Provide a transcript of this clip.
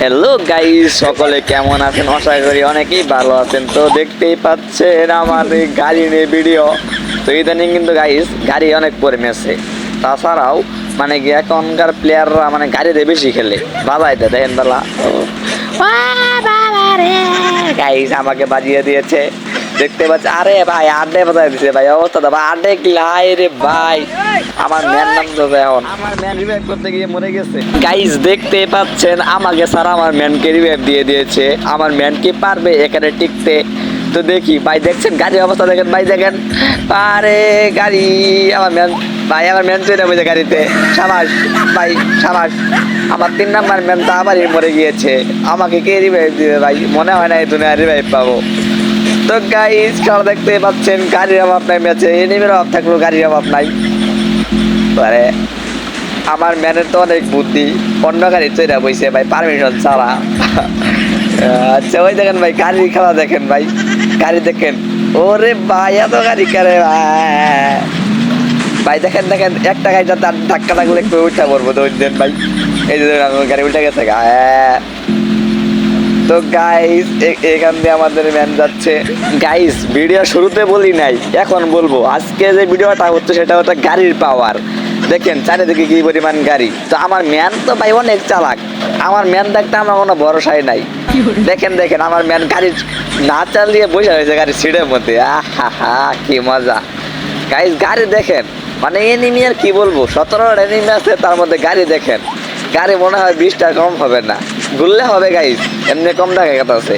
Hello guys সকলে কেমন আছেন? আশা করি অনেকেই ভালো আছেন। তো দেখতেই পাচ্ছেন আমার এই গাড়ি নিয়ে ভিডিও। তো ইদানিং কিন্তু গাইস গাড়ি অনেক পরিমেছে তাছাড়াও মানে কি এখনকার প্লেয়াররা মানে গাড়িতে বেশি খেলে। বাজাইতে দেখেন বেলা গাইস আমাকে বাজিয়ে দিয়েছে। দেখতে পাচ্ছি। আরে ভাই আড্ডে বাজাই দিছে ভাই অবস্থা ভাই আড্ডে লাই রে ভাই। আমার ম্যান নাম তো এখন। আমার ম্যান রিভাইভ করতে গিয়ে মরে গেছে। গাইস দেখতে পাচ্ছেন আমাকে স্যার আমার ম্যানকে রিভাইভ দিয়ে দিয়েছে। আমার ম্যান কি পারবে এখানে টিকতে? তো দেখি ভাই দেখছেন গাড়ির অবস্থা দেখেন ভাই দেখেন। আরে গাড়ি আমার ম্যান ভাই আমার ম্যান চলে যাবে গাড়িতে। সাবাস ভাই সাবাস। আমার তিন নাম্বার ম্যান তো আবারই মরে গিয়েছে। আমাকে কে রিভাইভ দিবে ভাই? মনে হয় না এই দুনিয়া রিভাইভ পাবো। তো গাইস খেলা দেখতে পাচ্ছেন, গাড়ির অভাব নাই, ম্যাচে এনিমের অভাব থাকলেও গাড়ির অভাব নাই। পরে আমার ম্যানের তো অনেক বুদ্ধি, অন্য গাড়ি চইরা বইছে ভাই পারমিশন ছাড়া। আচ্ছা ওই দেখেন ভাই, গাড়ির খেলা দেখেন ভাই, গাড়ি দেখেন। ওরে ভাই, এত গাড়ি কারে ভাই। দেখেন দেখেন, একটা গাড়ি যাতে ধাক্কা লাগলে একটু উঠা পড়ব ওই দেন ভাই। এই যে গাড়ি উঠে গেছে হ্যাঁ। তো গাইস এখান দিয়ে আমাদের ম্যান যাচ্ছে। গাইস ভিডিও শুরুতে বলি নাই এখন বলব। আজকে যে ভিডিওটা হচ্ছে সেটা হচ্ছে গাড়ির পাওয়ার দেখেন চারিদিকে কি পরিমাণ গাড়ি? তো আমার ম্যান তো ভাই অনেক চালাক। আমার ম্যান দেখতে আমার কোনো ভরসাই নাই। দেখেন দেখেন আমার ম্যান গাড়ি না চালিয়ে বসে রয়েছে গাড়ির সিটের মধ্যে। আহা হা কি মজা। গাইস গাড়ি দেখেন। মানে এনিমি আর কি বলব? সতেরো এনিমি আছে তার মধ্যে গাড়ি দেখেন। গাড়ি মনে হয় বিশটা কম হবে না। ঘুরলে হবে গাইস এমনি কম টাকা কথা আছে।